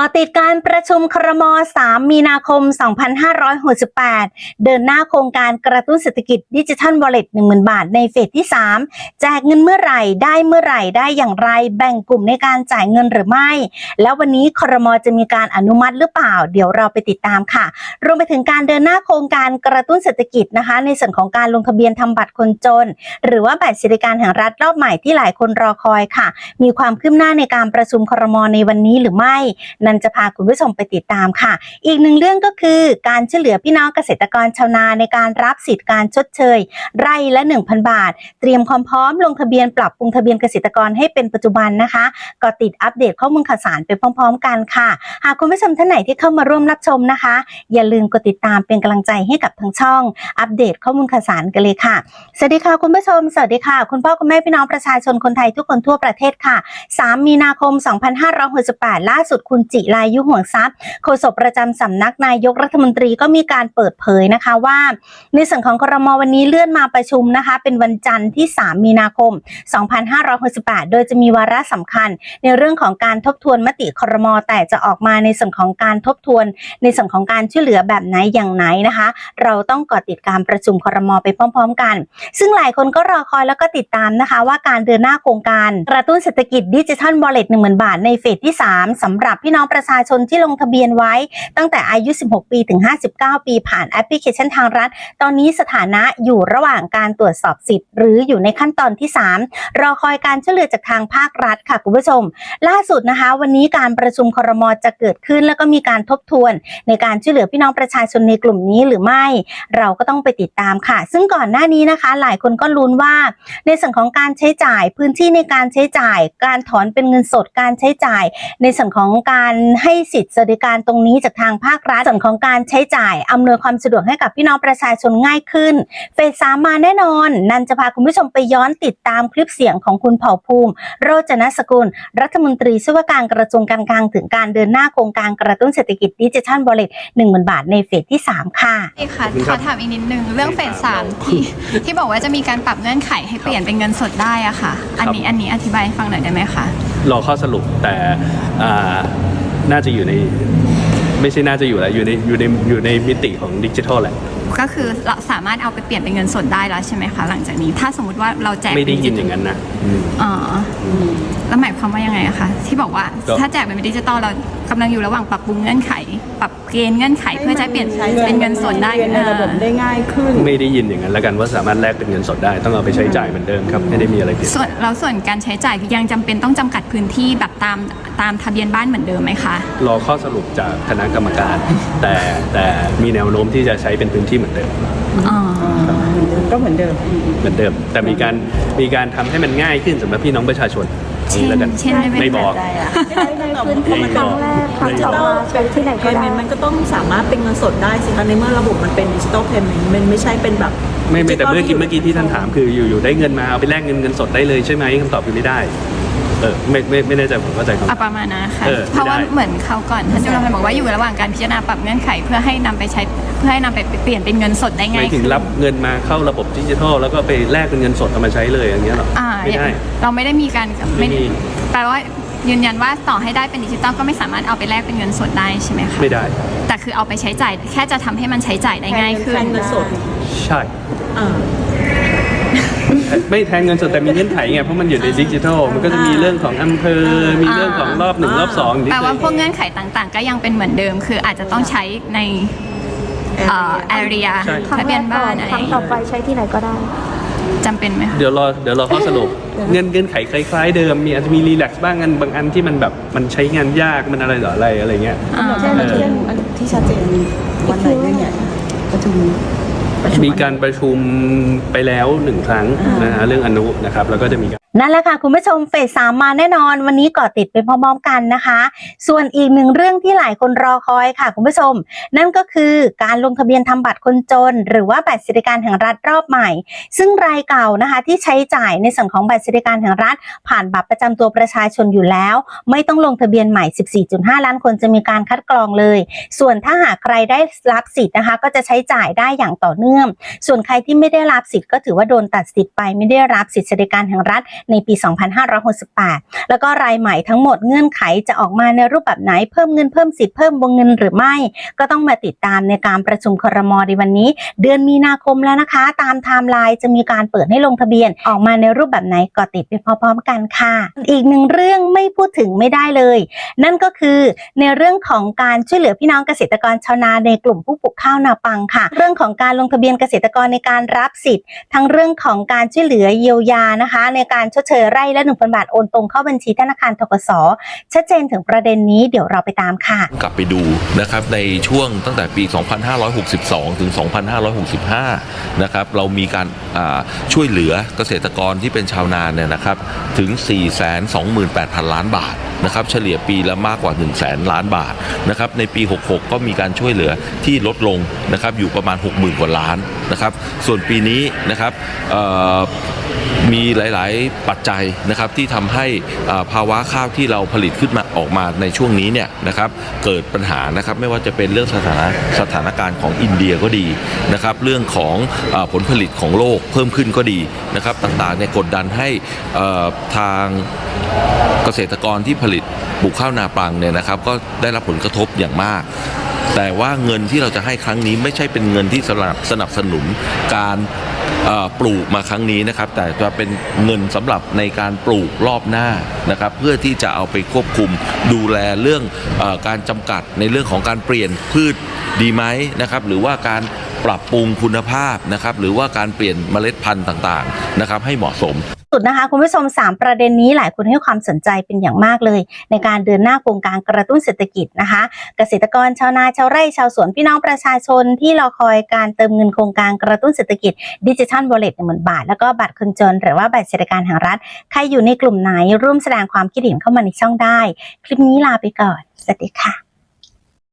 ก่อติดการประชุมครม 3 มีนาคม 2568 เดินหน้าโครงการกระตุ้นเศรษฐกิจดิจิทัลวอลเล็ต10,000 บาทในเฟสที่ 3 แจกเงินเมื่อไหร่ ได้เมื่อไหร่ ได้อย่างไร แบ่งกลุ่มในการจ่ายเงินหรือไม่ แล้ววันนี้ครม จะมีการอนุมัติหรือเปล่า เดี๋ยวเราไปติดตามค่ะ รวมไปถึงการเดินหน้าโครงการกระตุ้นเศรษฐกิจนะคะ ในส่วนของการลงทะเบียนทำบัตรคนจน หรือว่าบัตรสวัสดิการแห่งรัฐรอบใหม่ที่หลายคนรอคอยค่ะ มีความคืบหน้าในการประชุมครม ในวันนี้หรือไม่นันจะพาคุณผู้ชมไปติดตามค่ะ อีกหนึ่งเรื่องก็คือการช่วยเหลือพี่น้องเกษตรกรชาวนาในการรับสิทธิการชดเชย ไร่ละ 1,000 บาท เตรียมความพร้อมลงทะเบียนปรับปรุงทะเบียนเกษตรกรให้เป็นปัจจุบันนะคะ ก็ติดอัปเดตข้อมูลข่าวสารไปพร้อม ๆ กันค่ะ หากคุณผู้ชมท่านไหนที่เข้ามาร่วมรับชมนะคะ อย่าลืมกดติดตามเป็นกำลังใจให้กับทางช่อง อัปเดตข้อมูลข่าวสารกันเลยค่ะ สวัสดีค่ะคุณผู้ชม สวัสดีค่ะ คุณพ่อคุณแม่พี่น้องประชาชนคนไทยทุกคนทั่วประเทศค่ะ 3 มีนาคม 2568 ล่าสุดคุณจิรายุห่วงทรัพย์โฆษกประจำสำนักนายกรัฐมนตรีก็มีการเปิดเผยนะคะว่า ในส่วนของครมวันนี้เลื่อนมาประชุมนะคะ เป็นวันจันทร์ที่ 3 มีนาคม 2568 โดยจะมีวาระสำคัญ ในเรื่องของการทบทวนมติครมแต่จะออกมาในส่วนของการทบทวน ในส่วนของการช่วยเหลือแบบไหนอย่างไหนนะคะ เราต้องกาะติดการประชุมครมไปพร้อม ๆ กัน ซึ่งหลายคนก็รอคอยแล้วก็ติดตามนะคะ ว่าการเดินหน้าโครงการกระตุ้นเศรษฐกิจดิจิทัลวอลเล็ต10,000บาทในเฟสที่ 3สำหรับพี่น้อง้องประชาชนที่ลงทะเบียนไว้ ตั้งแต่อายุ 16 ปีถึง 59 ปี ผ่านแอปพลิเคชันทางรัฐ ตอนนี้สถานะอยู่ระหว่างการตรวจสอบสิทธิ์ หรืออยู่ในขั้นตอนที่ 3 รอคอยการช่วยเหลือจากทางภาครัฐค่ะคุณผู้ชม ล่าสุดนะคะ วันนี้การประชุมครมจะเกิดขึ้น แล้วก็มีการทบทวน ในการช่วยเหลือพี่น้องประชาชนในกลุ่มนี้หรือไม่ เราก็ต้องไปติดตามค่ะ ซึ่งก่อนหน้านี้นะคะ หลายคนก็ลุ้นว่า ในส่วนของการใช้จ่ายพื้นที่ในการใช้จ่าย การถอนเป็นเงินสดการใช้จ่าย ในส่วนของการให้สิทธิสวัสดิการตรงนี้จากทางภาครัฐส่วนของการใช้จ่ายอำนวยความสะดวกให้กับพี่น้องประชาชนง่ายขึ้น เฟสสามมาแน่นอน นันจะพาคุณผู้ชมไปย้อนติดตามคลิปเสียงของคุณเผ่าภูมิ โรจนสกุล รัฐมนตรีช่วยว่าการกระทรวงการคลังถึงการเดินหน้าโครงการกระตุ้นเศรษฐกิจดิจิทัลบอลเลตหนึ่งหมื่นบาทในเฟสที่ 3 ค่ะนี่ค่ะขอบคุณขครัอบถามอีกนิดนึงเรื่องเฟสสามที่ที่บอกว่าจะมีการปรับเงื่อนไขให้เปลี่ยนเป็นเงินสดได้อะค่ะ อันนี้อันนี้อธิบายให้ฟังหน่อยได้ไหมคะรอข้อสรุปแต่อ่า น่าจะอยู่ใน ไม่ใช่น่าจะอยู่แล้วอยู่ในอยู่ในอยู่ในมิติของดิจิทัลแหละ ก็คือเราสามารถเอาไปเปลี่ยนเป็นเงินสดได้แล้วใช่ไหมคะหลังจากนี้ ถ้าสมมติว่าเราแจกไม่ได้ยินเป็อย่างนั้นนะอืมอ๋อแล้วหมายความว่ายังไงอะคะที่บอกว่าก็ถ้าแจกเป็นดิจิตอลเรากำลังอยู่ระหว่างปรับปรุงเงื่อนไข ปรับเกณฑ์เงื่อนไขเพื่อจะให้เปลี่ยนเป็นเงินสดได้เรียนในระบบได้ง่ายขึ้น ไม่ได้ยินอย่างนั้นแล้วกันว่าสามารถแลกเป็นเงินสดได้ต้องเอาไปใช้จ่ายเหมือนเดิมครับไม่ได้มีอะไรเปลี่ยนส่วนแล้วส่วนการใช้จ่ายยังจำเป็นต้องจำกัดพื้นที่แบบตามตามทะเบียนบ้านเหมือนเดิมไหมคะรอข้อสรุปจากคณะกรรมการ แต่แต่มีแนวโน้มที่จะใช้เป็นพื้นที่เหมือนเดิมอ๋อ ก็เหมือนเดิม เหมือนเดิม แต่มีการมีการทำให้มันง่ายขึ้นสำหรับพี่น้องประชาชนเช่นนี่แล้วกันเช่นได้ไหมไม่บอกใช้ในพื้นที่ไม่คบรั้อกงแรกครั้งไม่ที่บอกเราใช้ที่ไหนก็ได้ มันก็ต้องสามารถเป็นเงินสดได้สิคะในเมื่อระบบมันเป็นดิจิตอลเพย์เมนต์มันไม่ใช่เป็นแบบไม่ไม่แต่เมื่อกี้ดิจิทัลเมื่อกี้ที่ท่านถามคืออยู่อยู่ได้เงินมาเอาไปแลกเงินเงินสดได้เลยใช่ไหมคำตอบคือไม่ได้ เออไม่ไม่ไม่แน่ใจผมเข้าใจคำอะประมาณนั้นนะคะเออเพราะว่าไม่ได้ เหมือนเขาวก่อนท่านจุลพันธ์บอกว่าอยู่ระหว่างการพิจารณาปรับเงื่อนไข เพื่อให้นำไปใช้เพื่อให้นำไปเปลี่ยนเป็นเงินสดได้หง่ามายยถึงขึ้นรับเงินมาเข้าระบบดิจิทัลแล้วก็ไปแลกเป็นเงินสดเอามาใช้เลยอย่างเงี้ยหรออ่าไม่ได้ เราไม่ได้มีการไม่มี แปลว่ายืนยันว่าต่อให้ได้เป็นดิจิตอลก็ไม่สามารถเอาไปแลกเป็นเงินสดได้ใช่ไหมคะไม่ได้ แต่คือเอาไปใช้จ่ายแค่จะทำให้มันใช้จ่ายได้ง่ายขึ้น แทนเงินสดใช่ อ่า ไม่แทนเงินสดแต่มีเงื่อนไขไงเพราะมันอยู่ในดิจิทัลมันก็จะมีเรื่องของอำเภอ มีเรื่องของรอบหนึ่งรอบสองที่แปลว่าพวกเงื่อนไขต่างๆ ก็ยังเป็นเหมือนเดิม คืออาจจะต้องใช้ในเอ่อ area ทะเบียนบ้านอะไรครั้งต่อไปใช้ที่ไหนก็ได้จำเป็นไหมคะเดี๋ยวรอเดี๋ยวรอข้อสรุปเงื่อนเงื่อนไขคล้าย ๆ เดิมมีอาจจะมีรีแลกซ์บ้างอันบางอันที่มันแบบมันใช้งานยากมันอะไรต่ออะไรอะไรเงี้ยอ่าเช่นเออเช่นอันที่ชัดเจนวันไหนเนี่ยเนี่ยประชุมประชุ มมีการประชุมไปแล้วหนึ่งครั้งนะฮะเรื่องอนุนะครับแล้วก็จะมีการ นั่นแหละค่ะคุณผู้ชมเฟสสามมาแน่นอน วันนี้ก่อติดไปพร้อมๆกันนะคะ ส่วนอีกหนึ่งเรื่องที่หลายคนรอคอยค่ะคุณผู้ชม นั่นก็คือการลงทะเบียนทำบัตรคนจน หรือว่าบัตรสวัสดิการแห่งรัฐรอบใหม่ ซึ่งรายเก่านะคะที่ใช้จ่ายในส่วนของบัตรสวัสดิการแห่งรัฐ ผ่านบัตรประจำตัวประชาชนอยู่แล้ว ไม่ต้องลงทะเบียนใหม่ 14.5 ล้านคนจะมีการคัดกรองเลย ส่วนถ้าหากใครได้รับสิทธิ์นะคะ ก็จะใช้จ่ายได้อย่างต่อเนื่อง ส่วนใครที่ไม่ได้รับสิทธิ์ก็ถือว่าโดนตัดสิทธิ์ไปไม่ได้รับสิทธิสวัสดิการแห่งรัฐในปี 2568 แล้วก็รายใหม่ทั้งหมดเงื่อนไขจะออกมาในรูปแบบไหนเพิ่มเงินเพิ่มสิทธิ์เพิ่มวงเงินหรือไม่ ก็ต้องมาติดตามในการประชุมครมในวันนี้ เดือนมีนาคมแล้วนะคะ ตามไทม์ไลน์จะมีการเปิดให้ลงทะเบียนออกมาในรูปแบบไหนก็ติดไปพร้อมๆกันค่ะ อีกหนึ่งเรื่องไม่พูดถึงไม่ได้เลย นั่นก็คือในเรื่องของการช่วยเหลือพี่น้องเกษตรกรชาวนาในกลุ่มผู้ปลูกข้าวนาปังค่ะ เรื่องของการลงทะเบียนเกษตรกรในการรับสิทธิ์ ทั้งเรื่องของการช่วยเหลือเยียวยานะคะ ในการชดเชยไร่ละ1,000 บาทโอนตรงเข้าบัญชีธนาคารทกสชัดเจนถึงประเด็นนี้เดี๋ยวเราไปตามค่ะ กลับไปดูนะครับในช่วงตั้งแต่ปี 2562 ถึง 2565 นะครับเรามีการช่วยเหลือเกษตรกรที่เป็นชาวนาเนี่ยนะครับถึง 428,000 ล้านบาทนะครับเฉลี่ยปีละมากกว่า 1 0 0 0 0แสนล้านบาทนะครับในปี 66 ก็มีการช่วยเหลือที่ลดลงนะครับอยู่ประมาณ 60,000 กว่าล้าน นะครับ ส่วนปีนี้นะครับมีหลาย ๆ ปัจจัยนะครับที่ทำให้ภาวะข้าวที่เราผลิตขึ้นมาออกมาในช่วงนี้เนี่ยนะครับเกิดปัญหานะครับไม่ว่าจะเป็นเรื่องสถานะสถานการณ์ของอินเดียก็ดีนะครับเรื่องของอผลผลิตของโลกเพิ่มขึ้นก็ดีนะครับต่างๆเนี่ยกดดันให้ทางเกษตรกรที่ผลิตปลูกข้าวนาปลังเนี่ยนะครับก็ได้รับผลกระทบอย่างมาก แต่ว่าเงินที่เราจะให้ครั้งนี้ไม่ใช่เป็นเงินที่สนับสนับสนุนการปลูกมาครั้งนี้นะครับ แต่จะเป็นเงินสำหรับในการปลูกรอบหน้านะครับ เพื่อที่จะเอาไปควบคุมดูแลเรื่องอการจำกัดในเรื่องของการเปลี่ยนพืชดีไหมนะครับ หรือว่าการปรับปรุงคุณภาพนะครับหรือว่าการเปลี่ยนเมล็ดพันธุ์ต่างๆนะครับให้เหมาะสมสุดนะคะคุณผู้ชม 3 ประเด็นนี้หลายคนให้ความสนใจเป็นอย่างมากเลย ในการเดินหน้าโครงการกระตุ้นเศรษฐกิจนะคะ เกษตรกรชาวนาชาวไร่ชาวสวนพี่น้องประชาชนที่รอคอยการเติมเงินโครงการกระตุ้นเศรษฐกิจดิจิทัลวอลเล็ตหนึ่งหมื่นบาท แล้วก็บัตรคนจน หรือว่าบัตรสวัสดิการแห่งรัฐ ใครอยู่ในกลุ่มไหนร่วมแสดงความคิดเห็นเข้ามาในช่องได้ คลิปนี้ลาไปก่อนสวัสดีค่ะ